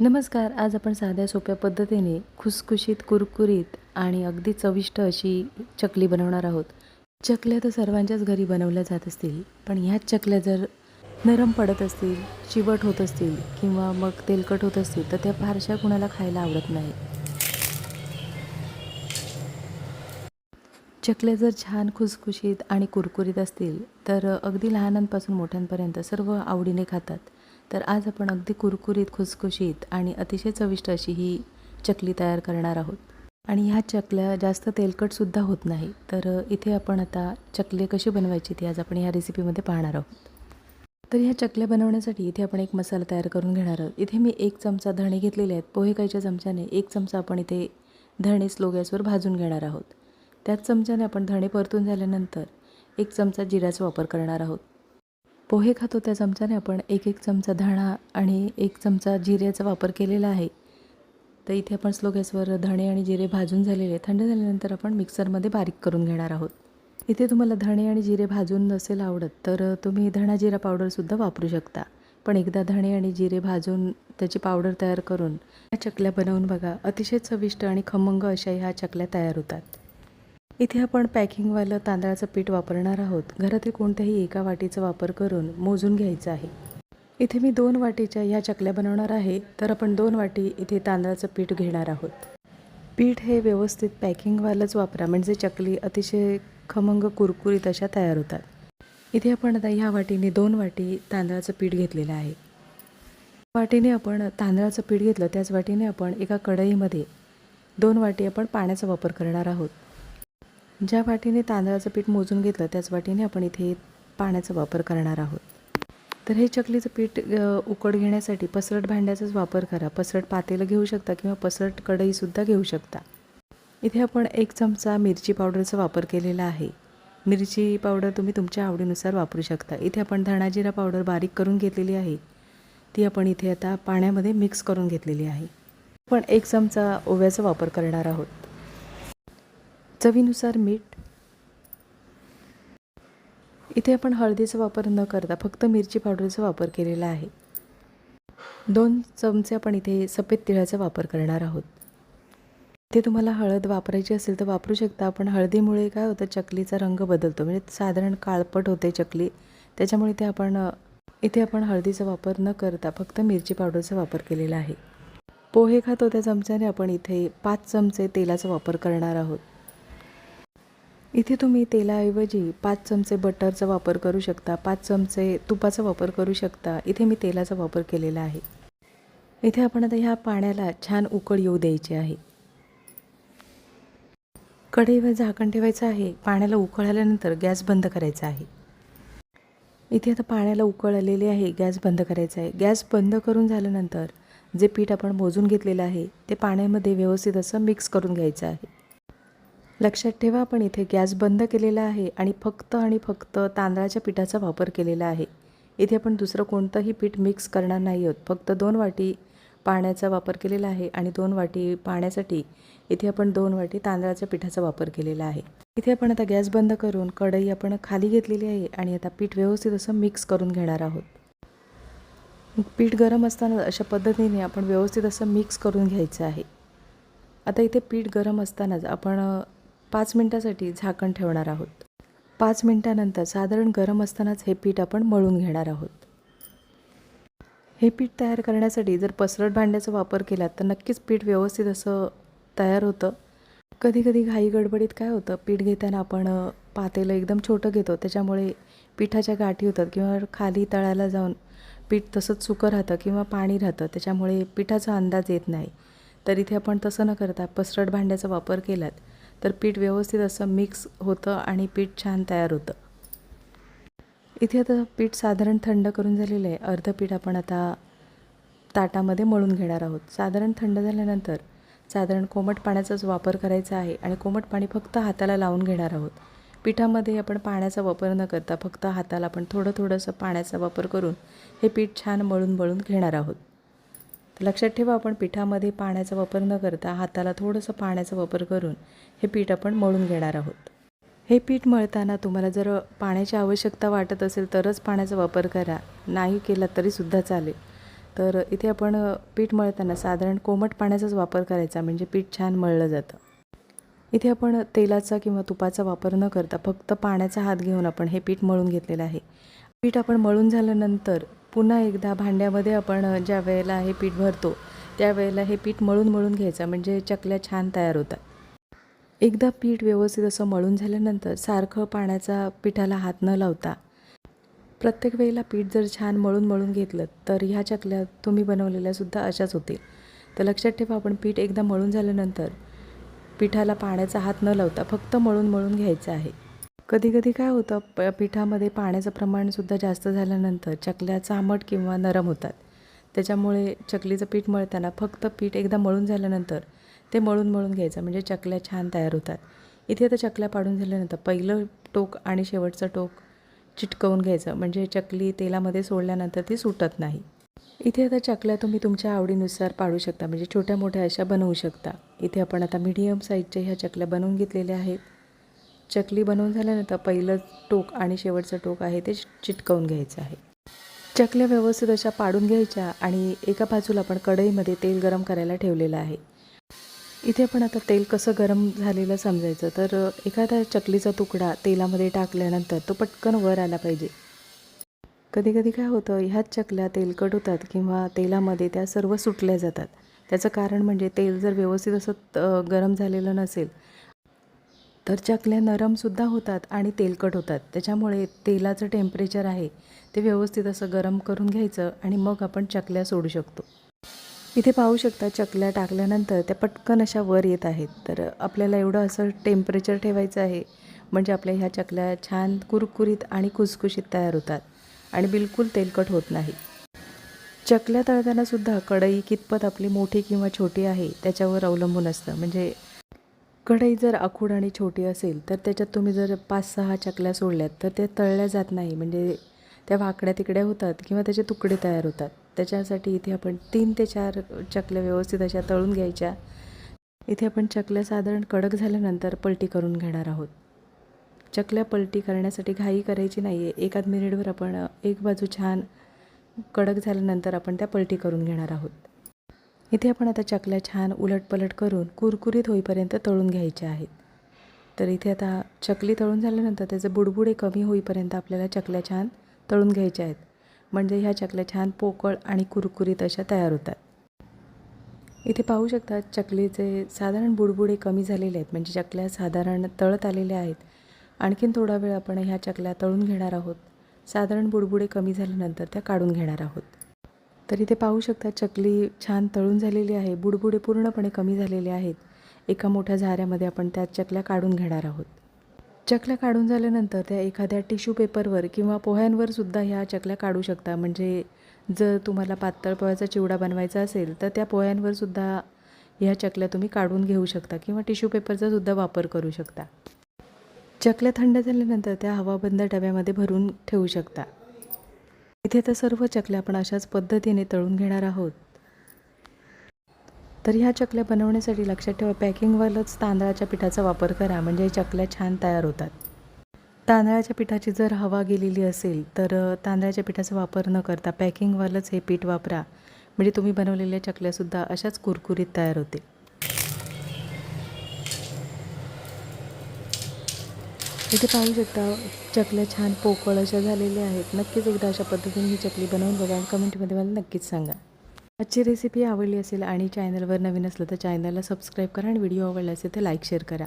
नमस्कार आज आपण साध्या सोप्या पद्धतीने खुसखुशीत कुरकुरीत आणि अगदी चविष्ट अशी चकली बनवणार आहोत. चकल्या तर सर्वांच्याच घरी बनवल्या जात असतील पण ह्याच चकल्या जर नरम पडत असतील चिवट होत असतील किंवा मग तेलकट होत असतील तर त्या फारशा कुणाला खायला आवडत नाही. चकल्या जर छान खुसखुशीत आणि कुरकुरीत असतील तर अगदी लहानांपासून मोठ्यांपर्यंत सर्व आवडीने खातात. तर आज आपण अगदी कुरकुरीत खुसखुशीत आणि अतिशय चविष्ट अशी ही चकली तयार करणार आहोत. आणि ह्या चकल्या जास्त तेलकटसुद्धा होत नाही. तर इथे आपण आता चकले कशी बनवायची ती आज आपण ह्या रेसिपीमध्ये पाहणार आहोत. तर ह्या चकल्या बनवण्यासाठी इथे आपण एक मसाला तयार करून घेणार आहोत. इथे मी एक चमचा धणे घेतलेले आहेत. पोहे कायच्या चमच्याने एक चमचा आपण इथे धणे स्लो गॅसवर भाजून घेणार आहोत. त्याच चमच्याने आपण धणे परतून झाल्यानंतर एक चमचा जिऱ्याचा वापर करणार आहोत. पोहे खातो त्या चमच्याने आपण एक एक चमचा धणा आणि एक चमचा जिऱ्याचा वापर केलेला आहे. तर इथे आपण स्लो गॅसवर धणे आणि जिरे भाजून झालेले थंड झाल्यानंतर आपण मिक्सरमध्ये बारीक करून घेणार आहोत. इथे तुम्हाला धणे आणि जिरे भाजून नसेल आवडत तर तुम्ही धणा जिरा पावडरसुद्धा वापरू शकता. पण एकदा धणे आणि जिरे भाजून त्याची पावडर तयार करून ह्या चकल्या बनवून बघा. अतिशय चविष्ट आणि खमंग अशा ह्या चकल्या तयार होतात. इथे आपण पॅकिंगवालं तांदळाचं पीठ वापरणार आहोत. घरातील कोणत्याही एका वाटीचा वापर करून मोजून घ्यायचं आहे. इथे मी दोन वाटीच्या ह्या चकल्या बनवणार आहे. तर आपण दोन वाटी इथे तांदळाचं पीठ घेणार आहोत. पीठ हे व्यवस्थित पॅकिंगवालंच वापरा. म्हणजे चकली अतिशय खमंग कुरकुरीत अशा तयार होतात. इथे आपण आता ह्या वाटीने दोन वाटी तांदळाचं पीठ घेतलेलं आहे. वाटीने आपण तांदळाचं पीठ घेतलं. त्याच वाटीने आपण एका कढईमध्ये दोन वाटी आपण पाण्याचा वापर करणार आहोत. ज्या वाटीने तांदळाचं पीठ मोजून घेतलं त्याच वाटीने आपण इथे पाण्याचा वापर करणार आहोत. तर हे चकलीचं पीठ उकड घेण्यासाठी पसरट भांड्याचाच वापर करा. पसरट पातेलं घेऊ शकता किंवा पसरट कढईसुद्धा घेऊ शकता. इथे आपण एक चमचा मिरची पावडरचा वापर केलेला आहे. मिरची पावडर तुम्ही तुमच्या आवडीनुसार वापरू शकता. इथे आपण धणाजिरा पावडर बारीक करून घेतलेली आहे. ती आपण इथे आता पाण्यामध्ये मिक्स करून घेतलेली आहे. आपण एक चमचा ओव्याचा वापर करणार आहोत. चवीनुसार मीठ. इथे आपण हळदीचा वापर न करता फक्त मिरची पावडरचा वापर केलेला आहे. दोन चमचे आपण इथे सफेद तिळाचा वापर करणार आहोत. इथे तुम्हाला हळद वापरायची असेल तर वापरू शकता. पण हळदीमुळे काय होतं चकलीचा रंग बदलतो. म्हणजे साधारण काळपट होते चकली. त्याच्यामुळे ते आपण इथे आपण हळदीचा वापर न करता फक्त मिरची पावडरचा वापर केलेला आहे. पोहे खातो त्या चमच्याने आपण इथे पाच चमचे तेलाचा वापर करणार आहोत. इथे तुम्ही तेलाऐवजी पाच चमचे बटरचा वापर करू शकता पाच चमचे तुपाचा वापर करू शकता. इथे मी तेलाचा वापर केलेला आहे. इथे आपण आता ह्या पाण्याला छान उकळ येऊ द्यायची आहे. कढईवर झाकण ठेवायचं आहे. पाण्याला उकळ आल्यानंतर गॅस बंद करायचा आहे. इथे आता पाण्याला उकळ आलेली आहे गॅस बंद करायचा आहे. गॅस बंद करून झाल्यानंतर जे पीठ आपण मोजून घेतलेलं आहे ते पाण्यामध्ये व्यवस्थित असं मिक्स करून घ्यायचं आहे. लक्षात ठेवा आपण इथे गॅस बंद केलेला आहे आणि फक्त आणि फक्त तांदळाच्या पिठाचा वापर केलेला आहे. इथे आपण दुसरं कोणतंही पीठ मिक्स करणार नाही आहोत. फक्त दोन वाटी पाण्याचा वापर केलेला आहे आणि दोन वाटी पाण्यासाठी इथे आपण दोन वाटी तांदळाच्या पिठाचा वापर केलेला आहे. इथे आपण आता गॅस बंद करून कढई आपण खाली घेतलेली आहे आणि आता पीठ व्यवस्थित असं मिक्स करून घेणार आहोत. पीठ गरम असताना अशा पद्धतीने आपण व्यवस्थित असं मिक्स करून घ्यायचं आहे. आता इथे पीठ गरम असतानाच आपण पाच मिनटासाठी झाकण ठेवणार आहोत. पाच मिनटानंतर साधारण गरम असतानाच हे पीठ आपण मळून घेणार आहोत. हे पीठ तयार करण्यासाठी जर पसरट भांड्याचा वापर केला तर नक्कीच पीठ व्यवस्थित असं तयार होतं. कधी कधी घाई गडबडीत काय होतं पीठ घेताना आपण पातेलं एकदम छोटं घेतो त्याच्यामुळे पिठाच्या गाठी होतात किंवा खाली तळायला जाऊन पीठ तसंच सुकं राहतं किंवा पाणी राहतं त्याच्यामुळे पिठाचा अंदाज येत नाही. तर इथे आपण तसं न करता पसरट भांड्याचा वापर केलात तर पीठ व्यवस्थित असं मिक्स होतं आणि पीठ छान तयार होतं. इथे आता पीठ साधारण थंड करून झालेलं आहे. अर्ध पीठ आपण आता ताटामध्ये मळून घेणार आहोत. साधारण थंड झाल्यानंतर साधारण कोमट पाण्याचाच वापर करायचा आहे आणि कोमट पाणी फक्त हाताला लावून घेणार आहोत. पिठामध्ये आपण पाण्याचा वापर न करता फक्त हाताला आपण थोडं थोडंसं पाण्याचा वापर करून हे पीठ छान मळून मळून घेणार आहोत. तर लक्षात ठेवा आपण पिठामध्ये पाण्याचा वापर न करता हाताला थोडंसं पाण्याचा वापर करून हे पीठ आपण मळून घेणार आहोत. हे पीठ मळताना तुम्हाला जर पाण्याची आवश्यकता वाटत असेल तरच पाण्याचा वापर करा. नाही केला तरीसुद्धा चालेल. तर इथे आपण पीठ मळताना साधारण कोमट पाण्याचाच वापर करायचा म्हणजे पीठ छान मळलं जातं. इथे आपण तेलाचा किंवा तुपाचा वापर न करता फक्त पाण्याचा हात घेऊन आपण हे पीठ मळून घेतलेलं आहे. पीठ आपण मळून झाल्यानंतर पुन्हा एकदा भांड्यामध्ये आपण ज्या वेळेला हे पीठ भरतो त्यावेळेला हे पीठ मळून मळून घ्यायचं म्हणजे चकल्या छान तयार होतात. एकदा पीठ व्यवस्थित असं मळून झाल्यानंतर सारखं पाण्याचा पिठाला हात न लावता प्रत्येक वेळेला पीठ जर छान मळून मळून घेतलं तर ह्या चकल्या तुम्ही बनवलेल्यासुद्धा अशाच होतील. तर लक्षात ठेवा आपण पीठ एकदा मळून झाल्यानंतर पिठाला पाण्याचा हात न लावता फक्त मळून मळून घ्यायचं आहे. कधी कधी काय होतं प पिठामध्ये पाण्याचं प्रमाणसुद्धा जास्त झाल्यानंतर चकल्या चामट किंवा नरम होतात. त्याच्यामुळे चकलीचं पीठ मळताना फक्त पीठ एकदा मळून झाल्यानंतर ते मळून मळून घ्यायचं म्हणजे चकल्या छान तयार होतात. इथे आता चकल्या पाडून झाल्यानंतर पहिलं टोक आणि शेवटचं टोक चिटकवून घ्यायचं म्हणजे चकली तेलामध्ये सोडल्यानंतर ती सुटत नाही. इथे आता चकल्या तुम्ही तुमच्या आवडीनुसार पाडू शकता म्हणजे छोट्या मोठ्या अशा बनवू शकता. इथे आपण आता मीडियम साईजच्या ह्या चकल्या बनवून घेतलेल्या आहेत. चकली बनवून झाल्यानंतर पहिलं टोक आणि शेवटचं टोक आहे ते चिटकवून घ्यायचं आहे. चकल्या व्यवस्थित अशा पाडून घ्यायच्या आणि एका बाजूला आपण कढईमध्ये तेल गरम करायला ठेवलेलं आहे. इथे आपण आता तेल कसं गरम झालेलं समजायचं तर एखादा चकलीचा तुकडा तेलामध्ये टाकल्यानंतर तो पटकन वर आला पाहिजे. कधी कधी काय होतं ह्याच चकल्या तेलकट होतात किंवा तेलामध्ये त्या सर्व सुटल्या जातात. त्याचं कारण म्हणजे तेल जर व्यवस्थित असं गरम झालेलं नसेल तर चकल्या नरमसुद्धा होतात आणि तेलकट होतात. त्याच्यामुळे तेलाचं टेम्परेचर आहे ते व्यवस्थित असं गरम करून घ्यायचं आणि मग आपण चकल्या सोडू शकतो. इथे पाहू शकता चकल्या टाकल्यानंतर त्या पटकन अशा वर येत आहेत. तर आपल्याला एवढं असं टेम्परेचर ठेवायचं आहे म्हणजे आपल्या ह्या चकल्या छान कुरकुरीत आणि खुसखुशीत तयार होतात आणि बिलकुल तेलकट होत नाही. चकल्या तळतानासुद्धा कढई कितपत आपली मोठी किंवा छोटी आहे त्याच्यावर अवलंबून असतं. म्हणजे कढई जर आखूड आणि छोटी असेल तर त्याच्यात तुम्ही जर पाच सहा चकल्या सोडल्यात तर त्या तळल्या जात नाही. म्हणजे त्या वाकड्या तिकड्या होतात किंवा त्याचे तुकडे तयार होतात. त्याच्यासाठी इथे आपण तीन ते चार चकल्या व्यवस्थित अशा तळून घ्यायच्या. इथे आपण चकल्या साधारण कडक झाल्यानंतर पलटी करून घेणार आहोत. चकल्या पलटी करण्यासाठी घाई करायची नाही आहे एकाच मिनिटभर आपण एक बाजू छान कडक झाल्यानंतर आपण त्या पलटी करून घेणार आहोत. इथे आपण आता चकल्या छान उलटपलट करून कुरकुरीत होईपर्यंत तळून घ्यायच्या आहेत. तर इथे आता चकली तळून झाल्यानंतर त्याचे बुडबुडे कमी होईपर्यंत आपल्याला चकल्या छान तळून घ्यायच्या आहेत. म्हणजे ह्या चकल्या छान पोकळ आणि कुरकुरीत अशा तयार होतात. इथे पाहू शकता चकलीचे साधारण बुडबुडे कमी झालेले आहेत. म्हणजे चकल्या साधारण तळत आलेल्या आहेत. आणखीन थोडा वेळ आपण ह्या चकल्या तळून घेणार आहोत. साधारण बुडबुडे कमी झाल्यानंतर त्या काढून घेणार आहोत. तर इथे पाहू शकता चकली छान तळून झालेली आहे बुडबुडे पूर्णपणे कमी झालेले आहेत. एका मोठ्या झाऱ्यामध्ये आपण त्या चकल्या काढून घेणार आहोत. चकल्या काढून झाल्यानंतर त्या एखाद्या टिश्यू पेपरवर किंवा पोह्यांवर सुद्धा ह्या चकल्या काढू शकता. म्हणजे जर तुम्हाला पातळ पोह्याचा चिवडा बनवायचा असेल तर त्या पोह्यांवर सुद्धा ह्या चकल्या तुम्ही काढून घेऊ शकता किंवा टिश्यू पेपरचा सुद्धा वापर करू शकता. चकल्या थंड झाल्यानंतर त्या हवाबंद डब्यामध्ये भरून ठेवू शकता. इथे तर सर्व चकल्या आपण अशाच पद्धतीने तळून घेणार आहोत. तर ह्या चकल्या बनवण्यासाठी लक्षात ठेवा पॅकिंगवालच तांदळाच्या पिठाचा वापर करा म्हणजे चकल्या छान तयार होतात. तांदळाच्या पिठाची जर हवा गेलेली असेल तर तांदळाच्या पिठाचा वापर न करता पॅकिंगवालंच हे पीठ वापरा. म्हणजे तुम्ही बनवलेल्या चकल्यासुद्धा अशाच कुरकुरीत तयार होतील. इथे पाहू शकता चकल्या छान पोकळ अशा झालेल्या आहेत. नक्कीच एकदा अशा पद्धतीने ही चकली बनवून बघा आणि कमेंटमध्ये मला नक्कीच सांगा. आजची रेसिपी आवडली असेल आणि चॅनलवर नवीन असलं तर चॅनलला सबस्क्राईब करा आणि व्हिडिओ आवडला असेल तर लाईक शेअर करा.